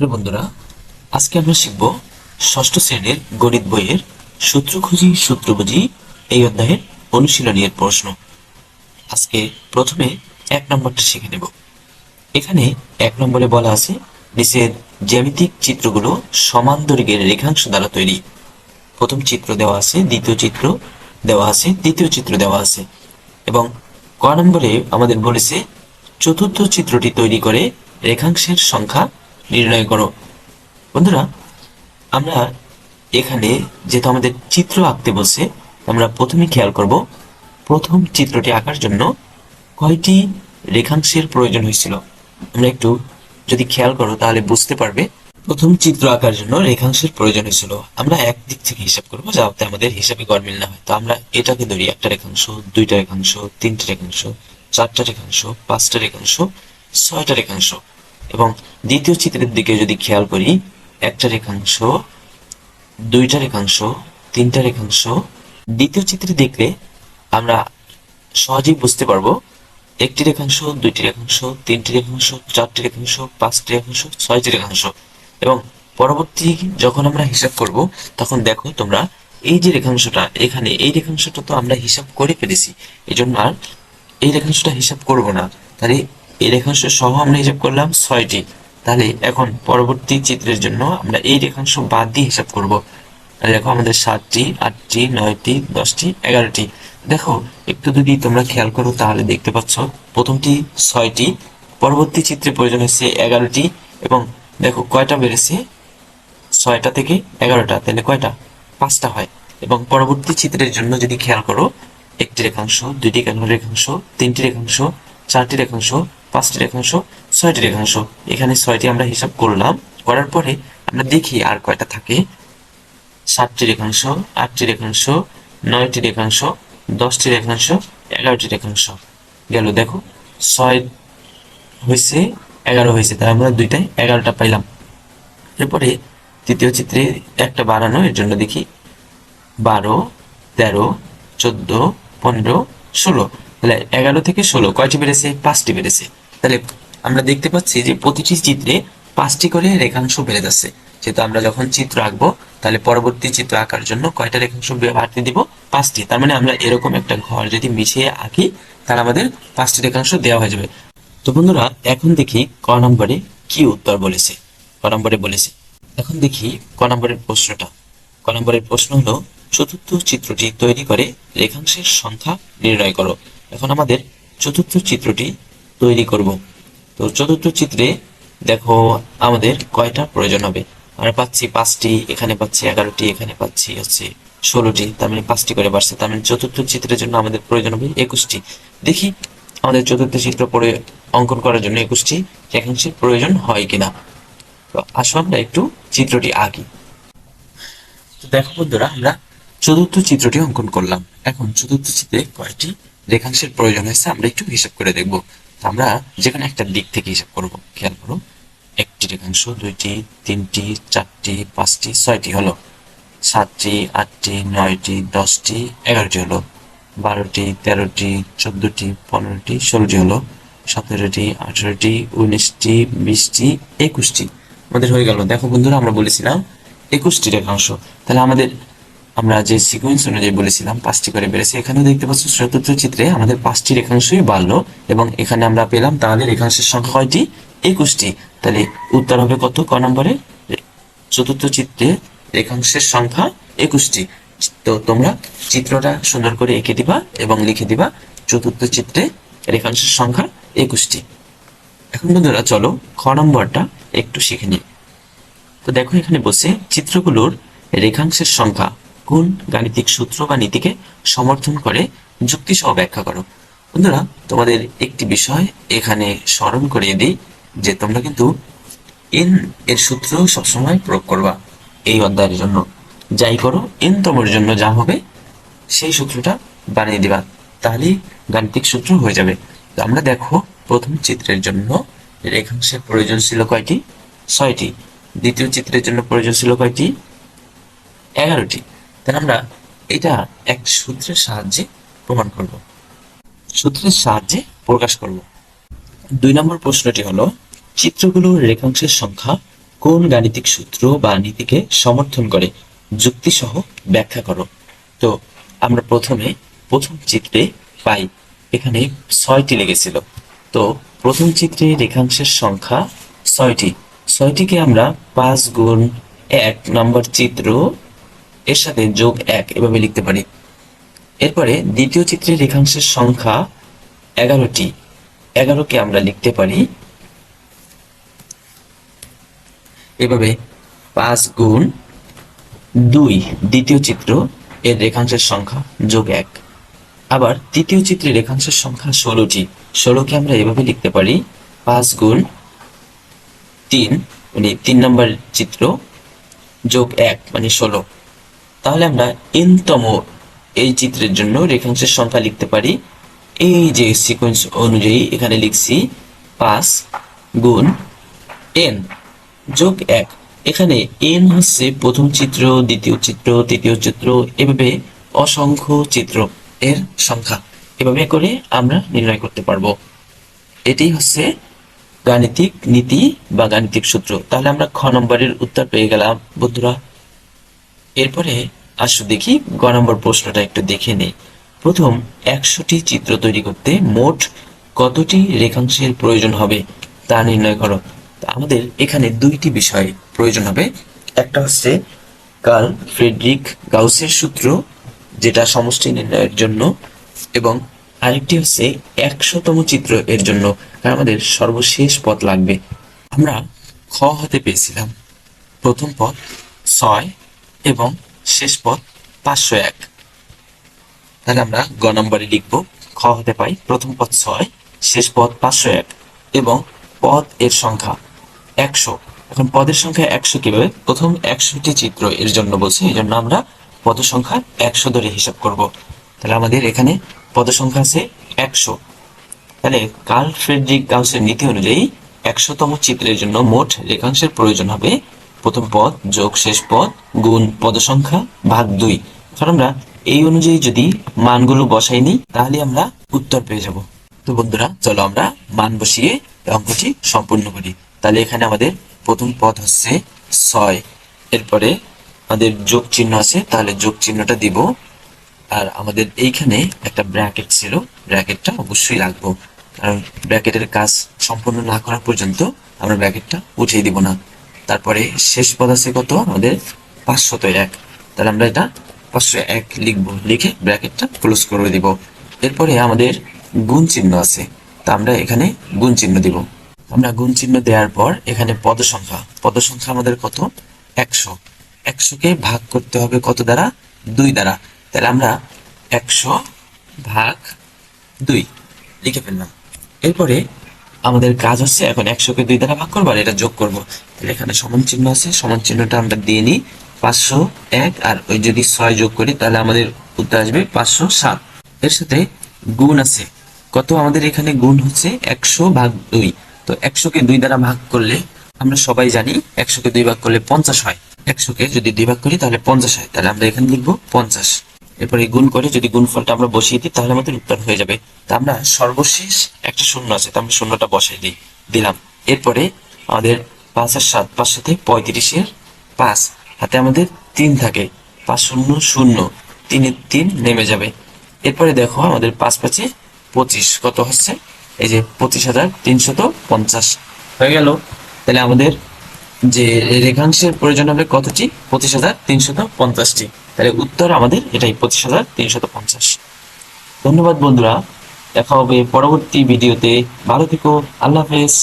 প্রিয় বন্ধুরা, আজকে আমরা শিখব ষষ্ঠ শ্রেণির গণিত বইয়ের সূত্র খুঁজি, সূত্র বুঝি এই অধ্যায়ের অনুশীলনী প্রশ্ন। আজকে প্রথমে এক নম্বরটা শিখে নেব। এখানে এক নম্বরে বলা আছে নিচের জ্যামিতিক চিত্রগুলো সমান দৈর্ঘ্যের রেখাংশ দ্বারা তৈরি। প্রথম চিত্র দেওয়া আছে, দ্বিতীয় চিত্র দেওয়া আছে, তৃতীয় চিত্র দেওয়া আছে। এবং ক নম্বরে আমাদের বলেছে, চতুর্থ চিত্রটি তৈরি করে রেখাংশের সংখ্যা নির্ণয় করো। বন্ধুরা, আমরা এখানে যেহেতু আমাদের চিত্র আঁকতে বসে আমরা প্রথমে খেয়াল করব, প্রথম চিত্রটি আঁকার জন্য কয়টি রেখাংশের প্রয়োজন হয়েছিল। আমরা একটু যদি খেয়াল করো, তাহলে বুঝতে পারবে, প্রথম চিত্র আঁকার জন্য রেখাংশের প্রয়োজন হয়েছিল। আমরা এক দিক থেকে হিসাব করব, যাতে আমাদের হিসাবে গরমিল না হয়। তো আমরা এটাকে ধরি, একটা রেখাংশ, দুইটা রেখাংশ, তিনটা রেখাংশ, চারটা রেখাংশ, পাঁচটা রেখাংশ, ছয়টা রেখাংশ। এবং দ্বিতীয় চিত্রের দিকে যদি খেয়াল করি, একটা রেখাংশ, দুইটা রেখাংশ, তিনটা রেখাংশ, দ্বিতীয় চিত্রে দেখলে আমরা সহজেই বুঝতে পারব, একটি রেখাংশ, দুইটি রেখাংশ, তিনটি রেখাংশ, চারটি রেখাংশ, পাঁচটি রেখাংশ, ছয়টি রেখাংশ। এবং পরবর্তী যখন আমরা হিসাব করব, তখন দেখো তোমরা এই যে রেখাংশটা, এখানে এই রেখাংশটা তো আমরা হিসাব করে ফেলেছি। এই জন্য আর এই রেখাংশটা হিসাব করব না। তাহলে এই রেখাংশ সহ আমরা হিসাব করলাম ছয়টি। তাহলে এখন পরবর্তী চিত্রের জন্য আমরা এই রেখাংশ বাদ দিয়ে হিসাব করব। দেখো আমাদের সাতটি, আটটি, নয়টি, দশটি, এগারোটি। দেখো, একটু যদি তোমরা খেয়াল করো তাহলে দেখতে পাচ্ছ প্রথমটি ছয়টি, পরবর্তী চিত্রে প্রয়োজন হচ্ছে এগারোটি এবং দেখো কয়টা বেড়েছে? ছয়টা থেকে এগারোটা, তাহলে কয়টা? পাঁচটা হয়। এবং পরবর্তী চিত্রের জন্য যদি খেয়াল করো, একটি রেখাংশ, দুইটি রেখাংশ, তিনটি রেখাংশ, চারটি রেখাংশ পাঁচটি রেখাংশ, ছয়টি রেখাংশ। এখানে ছয়টি আমরা হিসাব করলাম। করার পরে আমরা দেখি আর কয়টা থাকে। সাতটি রেখাংশ, আটটি রেখাংশ, নয়টি রেখাংশ, দশটি রেখাংশ, এগারোটি রেখাংশ। গেল দেখো, ছয় হয়েছে, এগারো হয়েছে। তাই আমরা দুইটায় এগারোটা পাইলাম। এরপরে তৃতীয় চিত্রে একটা বাড়ানো, এর জন্য দেখি বারো, তেরো, চোদ্দ, পনেরো, ষোলো। তাহলে এগারো থেকে ষোলো, কয়টি বেড়েছে? পাঁচটি বেড়েছে। তাহলে আমরা দেখতে পাচ্ছি যে প্রতিটি চিত্রে পাঁচটি করে রেখাংশ বেড়ে যাচ্ছে। যেহেতু আমরা যখন চিত্র আঁকবো, তাহলে পরবর্তী চিত্র আঁকার জন্য কয়টা রেখাংশ বাড়তে দিব? পাঁচটি। তার মানে আমরা এরকম একটা ঘর যদি মিশিয়ে আঁকি, তাহলে আমাদের পাঁচটি রেখাংশ দেওয়া হয়ে যাবে। তো বন্ধুরা, এখন দেখি ক নম্বরে কি উত্তর বলেছে। ক নম্বরে বলেছে, এখন দেখি ক নম্বরের প্রশ্নটা। ক নম্বরের প্রশ্ন হলো, চতুর্থ চিত্রটি তৈরি করে রেখাংশের সংখ্যা নির্ণয় করো। এখন আমাদের চতুর্থ চিত্রটি তৈরি করব। তো চতুর্থ চিত্রে দেখো আমাদের কয়টা প্রয়োজন হবে? আমরা পাচ্ছি পাঁচটি, এখানে পাচ্ছি এগারোটি, এখানে পাচ্ছি হচ্ছে ষোলোটি, তার মানে পাঁচটি করে বাড়ছে। তার মানে চতুর্থ চিত্রের জন্য আমাদের প্রয়োজন হবে একুশটি। দেখি আমাদের চতুর্থ চিত্র পরে অঙ্কন করার জন্য একুশটি রেখাংশের প্রয়োজন হয় কিনা। তো আসো আমরা একটু চিত্রটি আঁকি। তো দেখো বন্ধুরা, আমরা চতুর্থ চিত্রটি অঙ্কন করলাম। এখন চতুর্থ চিত্রে কয়টি রেখাংশের প্রয়োজন হয়েছে আমরা একটু হিসাব করে দেখব। আমরা যেখানে একটা দিক থেকে হিসাব করব। খেয়াল করো একটি রেখাংশ দুইটি, তিনটি, চারটি, পাঁচটি, ছয়টি হলো, সাতটি, আটটি, নয়টি, দশটি, এগারোটি হলো, বারোটি, তেরোটি, চোদ্দটি, পনেরোটি, ষোলোটি হলো, সতেরোটি, আঠেরোটি, উনিশটি, বিশটি, একুশটি। আমাদের হয়ে গেল। দেখো বন্ধুরা, আমরা বলেছিলাম একুশটি রেখাংশ তাহলে আমাদের আমরা যে সিকোয়েন্স অনুযায়ী বলেছিলাম, পাঁচটি করে বেড়েছে, এখানেও দেখতে পাচ্ছ চতুর্থ চিত্রে আমাদের পাঁচটি রেখাংশই বাড়লো এবং এখানে আমরা পেলাম তাহলে রেখাংশের সংখ্যা কয়টি? একুশটি। তাহলে উত্তর হবে কত? ক নম্বরে? চতুর্থ চিত্রে রেখাংশের সংখ্যা একুশটি। তো তোমরা চিত্রটা সুন্দর করে এঁকে দিবা এবং লিখে দিবা চতুর্থ চিত্রে রেখাংশের সংখ্যা একুশটি। এখন বন্ধুরা চলো খ নম্বরটা একটু শিখে নিই। তো দেখো এখানে বসে চিত্রগুলোর রেখাংশের সংখ্যা কোন গাণিতিক সূত্র বা নীতিকে সমর্থন করে যুক্তি সহ ব্যাখ্যা করো। বন্ধুরা, তোমাদের একটি বিষয় এখানে স্মরণ করিয়ে দিই, যে তোমরা কিন্তু এন এর সূত্র সবসময় প্রয়োগ করবা এই অধ্যায়ের জন্য। যাই করো, এন তমের জন্য যা হবে, সেই সূত্রটা বানিয়ে দিবা। তাহলেই গাণিতিক সূত্র হয়ে যাবে। তো আমরা দেখো, প্রথম চিত্রের জন্য রেখাংশের প্রয়োজন ছিল কয়টি? ছয়টি। দ্বিতীয় চিত্রের জন্য প্রয়োজন ছিল কয়টি? এগারোটি। তাহলে আমরা এটা এক সূত্রের সাহায্যে প্রমাণ করব। সূত্রের সাহায্যে প্রকাশ করব। দুই নম্বর প্রশ্নটি হলো চিত্রগুলোর রেখাংশের সংখ্যা কোন গাণিতিক সূত্র বা নীতিকে সমর্থন করে? যুক্তিসহ ব্যাখ্যা করো। তো আমরা প্রথমে প্রথম চিত্রে পাই, এখানে ছয়টি লেগেছিল। তো প্রথম চিত্রে রেখাংশের সংখ্যা ছয়টি। ছয়টিকে আমরা পাঁচ গুণ এক নম্বর চিত্র এর সাথে যোগ এক, এভাবে লিখতে পারি। এরপরে দ্বিতীয় চিত্রে রেখাংশের সংখ্যা এগারোটি। এগারোকে আমরা লিখতে পারি এভাবে পাঁচ গুণ দুই, দ্বিতীয় চিত্র এর রেখাংশের সংখ্যা যোগ এক। আবার তৃতীয় চিত্রে রেখাংশের সংখ্যা ষোলোটি। ষোলোকে আমরা এভাবে লিখতে পারি পাঁচ গুণ তিন মানে তিন নম্বর চিত্র যোগ এক মানে ষোলো। তাহলে আমরা এনতম এই চিত্রের জন্য রেখাংশের সংখ্যা লিখতে পারি। এই যে সিকোয়েন্স অনুযায়ী এখানে লিখছি পাঁচ গুণ এন যোগ এক। এখানে এন হচ্ছে প্রথম চিত্র, দ্বিতীয় চিত্র, তৃতীয় চিত্র, এভাবে অসংখ্য চিত্র এর সংখ্যা। এভাবে করে আমরা নির্ণয় করতে পারব। এটি হচ্ছে গাণিতিক নীতি বা গাণিতিক সূত্র। তাহলে আমরা খ নম্বরের উত্তর পেয়ে গেলাম, বন্ধুরা। এরপরে আসো দেখি গ নম্বর প্রশ্নটা একটু দেখে নেই। প্রথম, একশোটি চিত্র তৈরি করতে মোট কতটি রেখাংশের প্রয়োজন হবে তা নির্ণয় করো। আমাদের এখানে দুইটি বিষয় প্রয়োজন হবে। একটা হচ্ছে কার্ল ফ্রেডরিক গাউসের সূত্র, যেটা সমষ্টি নির্ণয়ের জন্য, এবং আরেকটি হচ্ছে একশোতম চিত্র এর জন্য, কারণ আমাদের সর্বশেষ পথ লাগবে। আমরা খ হতে পেয়েছিলাম প্রথম পথ ছয় এবং শেষ পদ পাঁচশো এক। তাহলে আমরা গ নম্বরে লিখব, খ হতে পাই, প্রথম পদ ছয়, শেষ পদ পাঁচশো এক এবং পদ এর সংখ্যা একশো। এখন পদের সংখ্যা একশো কীভাবে? প্রথম একশোটি চিত্র এর জন্য বলছে, এই জন্য আমরা পদ সংখ্যা একশো ধরে হিসাব করব। তাহলে আমাদের এখানে পদ সংখ্যা আছে একশো। তাহলে কার্ল ফ্রেডরিক গাউসের নীতি অনুযায়ী একশোতম চিত্রের জন্য মোট রেখাংশের প্রয়োজন হবে প্রথম পদ, যোগ শেষ পদ, গুণ পদ সংখ্যা ভাগ দুই। আমরা এই অনুযায়ী যদি মানগুলো বসাই নিই, তাহলে আমরা উত্তর পেয়ে যাব। তো বন্ধুরা, চলো আমরা মান বসিয়ে অঙ্কটি সম্পূর্ণ করি। তাহলে এখানে আমাদের প্রথম পদ হচ্ছে ছয়। এরপরে আমাদের যোগ চিহ্ন আছে, তাহলে যোগ চিহ্নটা দিব। আর আমাদের এইখানে একটা ব্র্যাকেট ছিল, ব্র্যাকেটটা অবশ্যই রাখব। কারণ ব্র্যাকেটের কাজ সম্পূর্ণ না করা পর্যন্ত আমরা ব্র্যাকেটটা উঠিয়ে দিব না। তারপরে শেষ পদ আছে কত? আমাদের পাঁচশত এক। তাহলে আমরা এটা পাঁচশো এক লিখব। লিখে ব্র্যাকেটটা ক্লোজ করে দিব। এরপরে আমাদের গুণ চিহ্ন আছে। তা আমরা এখানে গুণ চিহ্ন দিব। আমরা গুণ চিহ্ন দেওয়ার পর এখানে পদ সংখ্যা। পদ সংখ্যা আমাদের কত? একশো। একশোকে ভাগ করতে হবে কত দ্বারা? দুই দ্বারা। তাহলে আমরা একশো ভাগ দুই লিখে ফেললাম। এরপরে আমাদের কাজ হচ্ছে এখন একশোকে দুই দ্বারা ভাগ করব আর এটা যোগ করব। তাহলে এখানে সমান চিহ্ন আছে, সমান চিহ্নটা আমরা দিয়ে নিই। পাঁচশো এক, আর ওই যদি ছয় যোগ করি, তাহলে আমাদের উত্তর আসবে পাঁচশো সাত। এর সাথে গুণ আছে। কত আমাদের এখানে গুণ হচ্ছে? একশো ভাগ দুই। তো একশোকে দুই দ্বারা ভাগ করলে আমরা সবাই জানি একশোকে দুই ভাগ করলে পঞ্চাশ হয়। একশোকে যদি দুই ভাগ করি, তাহলে পঞ্চাশ হয়। তাহলে আমরা এখানে লিখব পঞ্চাশ। এরপরে গুণ করে যদি গুণফলটা আমরা বসিয়ে দিই, তাহলে আমাদের উত্তর হয়ে যাবে। তা আমরা সর্বশেষ একটা শূন্য আছে, তা আমরা শূন্যটা বসাই দিই। দিলাম। এরপরে আমাদের পাঁচ আর সাত, পাঁচ সাথে পঁয়ত্রিশের পাঁচ। হাতে আমাদের তিন থাকে। পাঁচ শূন্য শূন্য। তিনের তিন নেমে যাবে। এরপরে দেখো আমাদের পাঁচ পাঁচে পঁচিশ। কত হচ্ছে? এই যে পঁচিশ হাজার তিনশত পঞ্চাশ। হয়ে গেল। তাহলে আমাদের যে রেখাংশের প্রয়োজন হবে কতটি? পঁচিশ হাজার তিনশত পঞ্চাশটি। তাহলে উত্তর আমাদের এটাই, পঁচিশ হাজার তিনশত পঞ্চাশ। ধন্যবাদ বন্ধুরা, দেখা হবে পরবর্তী ভিডিওতে। ভালো থেকো, আল্লাহ হাফেজ।